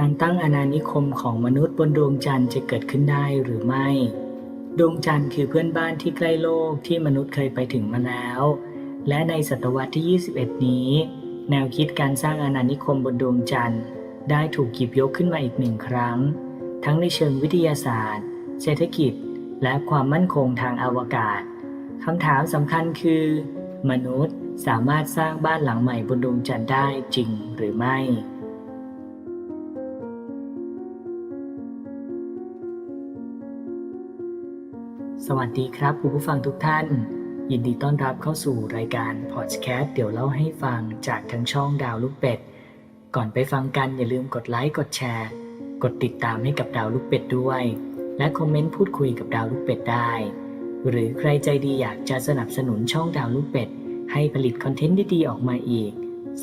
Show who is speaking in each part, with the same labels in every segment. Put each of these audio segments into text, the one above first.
Speaker 1: การตั้งอาณานิคมของมนุษย์บนดวงจันทร์จะเกิดขึ้นได้หรือไม่ ดวงจันทร์คือเพื่อนบ้านที่ใกล้โลกที่มนุษย์เคยไปถึงมาแล้ว และในศตวรรษที่ 21 นี้ แนวคิดการสร้างอาณานิคมบนดวงจันทร์ ได้ถูกหยิบยกขึ้นมาอีกหนึ่งครั้ง ทั้งในเชิงวิทยาศาสตร์ เศรษฐกิจ และความมั่นคงทางอวกาศคำถามสำคัญคือ มนุษย์สามารถสร้างบ้านหลังใหม่บนดวงจันทร์ได้จริงหรือไม่ สวัสดีครับคุณผู้ฟังทุกท่าน ยินดีต้อนรับเข้าสู่รายการพอดแคสต์เดี๋ยวเล่าให้ฟังจากทั้งช่องดาวลูกเป็ด ก่อนไปฟังกันอย่าลืมกดไลค์กดแชร์ กดติดตามให้กับดาวลูกเป็ดด้วย และคอมเมนต์พูดคุยกับดาวลูกเป็ดได้ หรือใครใจดีอยากจะสนับสนุนช่องดาวลูกเป็ด ให้ผลิตคอนเทนต์ดีๆออกมาอีก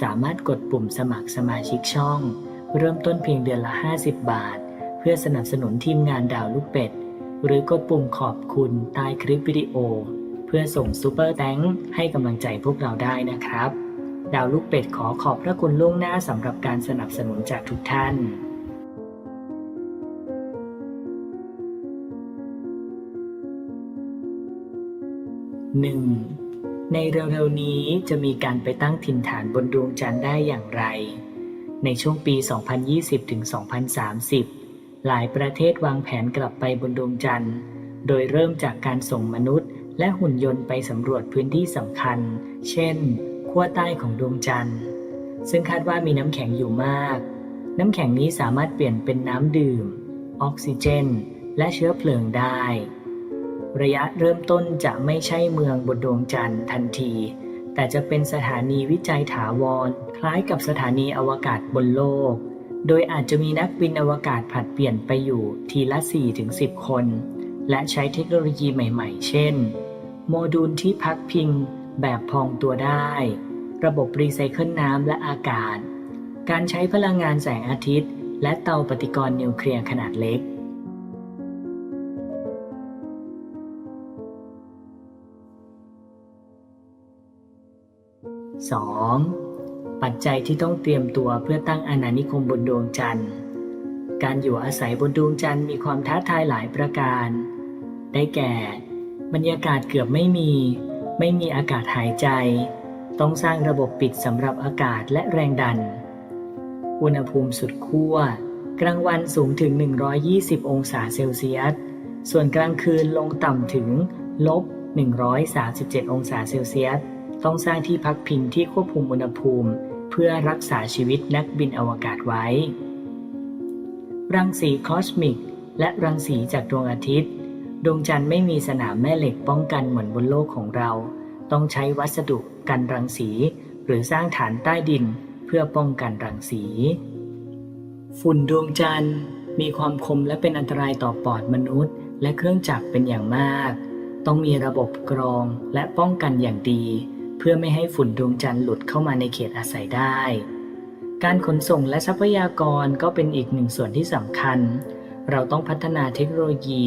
Speaker 1: สามารถกดปุ่มสมัครสมาชิกช่อง เริ่มต้นเพียงเดือนละ 50 บาท เพื่อสนับสนุนทีมงานดาวลูกเป็ด หรือกดปุ่มขอบคุณใต้คลิปวิดีโอ เพื่อส่งซูเปอร์แตงให้กำลังใจพวกเราได้นะครับ ดาวลูกเป็ดขอขอบพระคุณล่วงหน้าสำหรับการสนับสนุนจากทุกท่าน 1. ในเร็วๆนี้จะมีการไปตั้งถิ่นฐานบนดวงจันทร์ได้อย่างไร ในช่วงปี 2020-2030 หลายประเทศวางแผนกลับไปบนดวงจันทร์ โดยเริ่มจากการส่งมนุษย์ และหุ่นยนต์ไปสำรวจพื้นที่สำคัญ เช่นขั้วใต้ของดวงจันทร์ ซึ่งคาดว่ามีน้ำแข็งอยู่มาก น้ำแข็งนี้สามารถเปลี่ยนเป็นน้ำดื่ม ออกซิเจน และเชื้อเพลิงได้ ระยะเริ่มต้นจะไม่ใช่เมืองบนดวงจันทร์ทันที แต่จะเป็นสถานีวิจัยถาวร คล้ายกับสถานีอวกาศบนโลก โดยอาจจะมีนักบินอวกาศผลัดเปลี่ยนไปอยู่ทีละ 4-10 คน และใช้เทคโนโลยีใหม่ๆ เช่น โมดูลที่พักพิงแบบพองตัวได้ ระบบรีไซเคิลน้ำและอากาศ การใช้พลังงานแสงอาทิตย์ และเตาปฏิกรณ์นิวเคลียร์ขนาดเล็ก 2. ปัจจัยที่ต้องเตรียมตัวเพื่อตั้งอาณานิคมบนดวงจันทร์ การอยู่อาศัยบนดวงจันทร์มีความท้าทายหลายประการ ได้แก่ บรรยากาศเกือบไม่มี ไม่มีอากาศหายใจ ต้องสร้างระบบปิดสำหรับอากาศและแรงดัน อุณหภูมิสุดขั้ว กลางวันสูงถึง 120 องศาเซลเซียส ส่วนกลางคืนลงต่ำถึงลบ 137 องศาเซลเซียส ต้องสร้างที่พักพิงที่ควบคุมอุณหภูมิ เพื่อรักษาชีวิตนักบินอวกาศไว้ รังสีคอสมิก และรังสีจากดวงอาทิตย์ ดวงจันทร์ไม่มีสนามแม่เหล็กป้องกันเหมือนบนโลกของเรา ต้องใช้วัสดุกันรังสี หรือสร้างฐานใต้ดินเพื่อป้องกันรังสี ฝุ่นดวงจันทร์มีความคมและเป็นอันตรายต่อปอดมนุษย์ และเครื่องจักรเป็นอย่างมาก ต้องมีระบบกรองและป้องกันอย่างดี เพื่อไม่ให้ฝุ่นดวงจันทร์หลุดเข้ามาในเขตอาศัยได้ การขนส่งและทรัพยากรก็เป็นอีกหนึ่งส่วนที่สำคัญ เราต้องพัฒนาเทคโนโลยี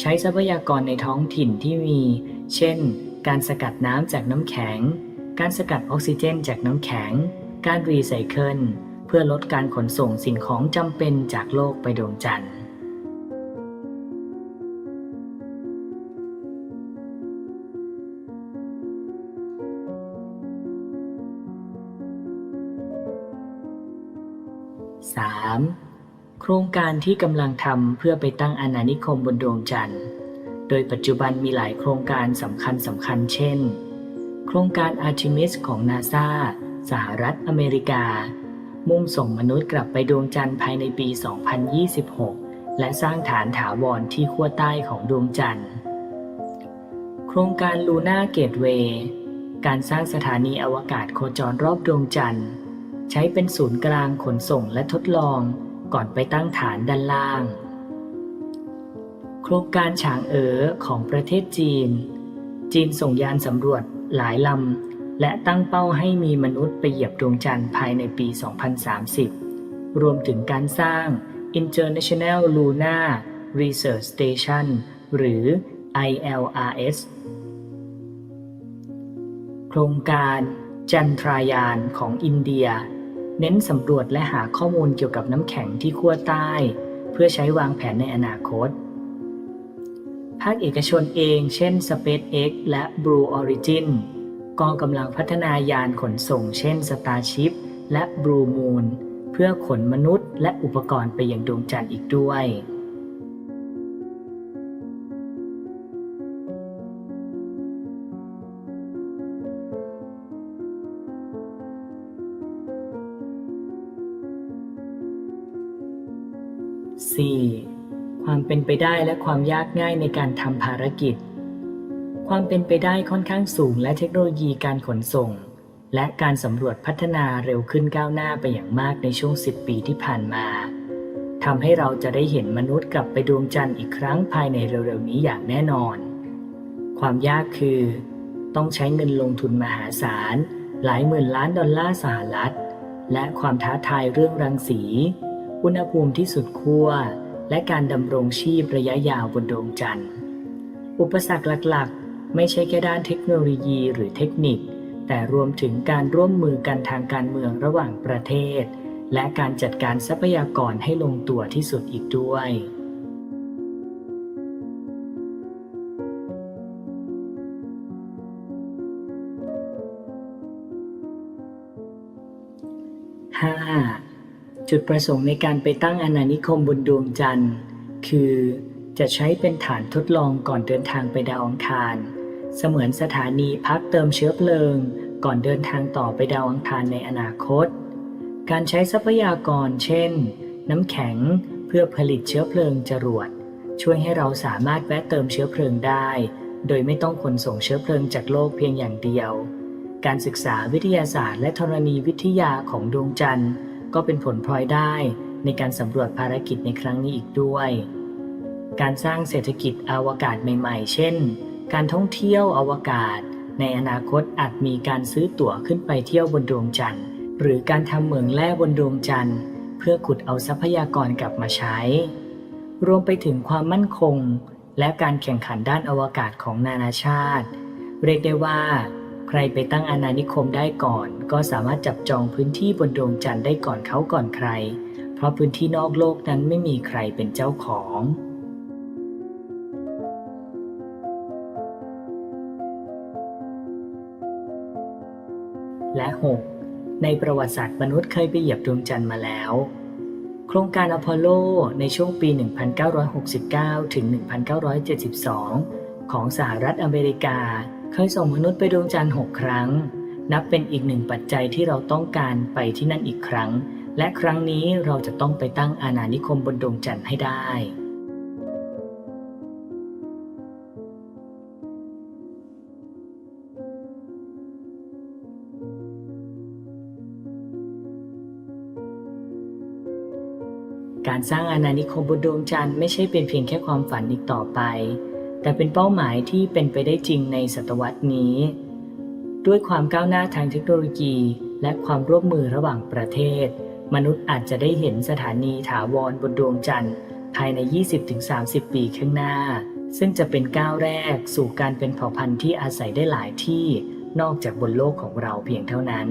Speaker 1: ใช้ทรัพยากรในท้องถิ่นที่มี เช่น การสกัดน้ำจากน้ำแข็ง การสกัดออกซิเจนจากน้ำแข็ง การรีไซเคิลเพื่อลดการขนส่งสิ่งของจำเป็นจากโลกไปดวงจันทร์ 3. โครงการที่กำลังทำเพื่อไปตั้งอาณานิคมบนดวงจันทร์ โดยปัจจุบันมีหลายโครงการสำคัญสำคัญเช่น โครงการ Artemis ของนาซาสหรัฐอเมริกา มุ่งส่งมนุษย์กลับไปดวงจันทร์ภายในปี 2026 และสร้างฐานถาวรที่ขั้วใต้ของดวงจันทร์ โครงการลูน่าเกตเวย์การสร้างสถานีอวกาศโคจรรอบดวงจันทร์ ใช้เป็นศูนย์กลางขนส่งและทดลองก่อนไปตั้งฐานด้านล่าง โครงการฉางเอ๋อของประเทศจีน จีนส่งยานสำรวจหลายลำ และตั้งเป้าให้มีมนุษย์ไปเหยียบดวงจันทร์ภายในปี 2030 รวมถึงการสร้าง International Lunar Research Station หรือ ILRS โครงการจันทรายานของอินเดีย เน้นสำรวจและหาข้อมูลเกี่ยวกับน้ำแข็งที่ขั้วใต้ เพื่อใช้วางแผนในอนาคต ภาคเอกชนเอง เช่น SpaceX และ Blue Origin กองกำลังพัฒนายานขนส่ง เช่น Starship และ Blue Moon เพื่อขนมนุษย์และอุปกรณ์ไปยังดวงจันทร์อีกด้วย 4. ความเป็นไปได้และความยากง่ายในการทำภารกิจ ความเป็นไปได้ค่อนข้างสูงและเทคโนโลยีการขนส่ง และการสำรวจพัฒนาเร็วขึ้นก้าวหน้าไปอย่างมากในช่วง 10 ปีที่ผ่านมาทำให้เราจะได้เห็นมนุษย์กลับไปดวงจันทร์อีกครั้งภายในเร็วๆนี้อย่างแน่นอน ความยากคือ ต้องใช้เงินลงทุนมหาศาล หลายหมื่นล้านดอลลาร์สหรัฐ และความท้าทายเรื่องรังสี อุณหภูมิที่สุดขั้ว และการดำรงชีพระยะยาวบนดวงจันทร์ อุปสรรคหลักๆ ไม่ใช่แค่ด้านเทคโนโลยีหรือเทคนิค แต่รวมถึงการร่วมมือกันทางการเมืองระหว่างประเทศ และการจัดการทรัพยากรให้ลงตัวที่สุดอีกด้วย 5. จุดประสงค์ในการไปตั้งอาณานิคมบนดวงจันทร์ คือจะใช้เป็นฐานทดลองก่อนเดินทางไปดาวอังคาร เสมือนสถานีพักเติมเชื้อเพลิง ก่อนเดินทางต่อไปดาวอังคารในอนาคต การใช้ทรัพยากร เช่น น้ำแข็งเพื่อผลิตเชื้อเพลิงจรวด ช่วยให้เราสามารถแวะเติมเชื้อเพลิงได้ โดยไม่ต้องขนส่งเชื้อเพลิงจากโลกเพียงอย่างเดียว การศึกษาวิทยาศาสตร์ และธรณีวิทยาของดวงจันทร์ ก็เป็นผลพลอยได้ในการสำรวจภารกิจในครั้งนี้อีกด้วย การสร้างเศรษฐกิจอวกาศใหม่ๆ เช่น การท่องเที่ยวอวกาศ ในอนาคตอาจมีการซื้อตั๋วขึ้นไปเที่ยวบนดวงจันทร์ หรือการทำเหมืองแร่บนดวงจันทร์ เพื่อขุดเอาทรัพยากรกลับมาใช้ รวมไปถึงความมั่นคง และการแข่งขันด้านอวกาศของนานาชาติ เรียกได้ว่า ใครไปตั้งอาณานิคมได้ก่อน ก็สามารถจับจองพื้นที่บนดวงจันทร์ได้ก่อนเขาก่อนใคร เพราะพื้นที่นอกโลกนั้นไม่มีใครเป็นเจ้าของ และ 6. ในประวัติศาสตร์มนุษย์เคยไปเหยียบดวงจันทร์มาแล้ว โครงการอพอลโลในช่วงปี 1969 ถึง 1972 ของสหรัฐอเมริกา เคยส่งมนุษย์ไปดวงจันทร์6ครั้ง นับเป็นอีกหนึ่งปัจจัยที่เราต้องการไปที่นั่นอีกครั้ง และครั้งนี้เราจะต้องไปตั้งอาณานิคมบนดวงจันทร์ให้ได้การสร้างอาณานิคมบนดวงจันทร์ไม่ใช่เป็นเพียงแค่ความฝันอีกต่อไป แต่เป็นเป้าหมายที่เป็นไปได้จริงในศตวรรษนี้ ด้วยความก้าวหน้าทางเทคโนโลยี และความร่วมมือระหว่างประเทศ มนุษย์อาจจะได้เห็นสถานีถาวรบนดวงจันทร์ ภายใน 20-30 ปีข้างหน้า ซึ่งจะเป็นก้าวแรกสู่การเป็นเผ่าพันธุ์ที่อาศัยได้หลายที่นอกจากบนโลกของเราเพียงเท่านั้น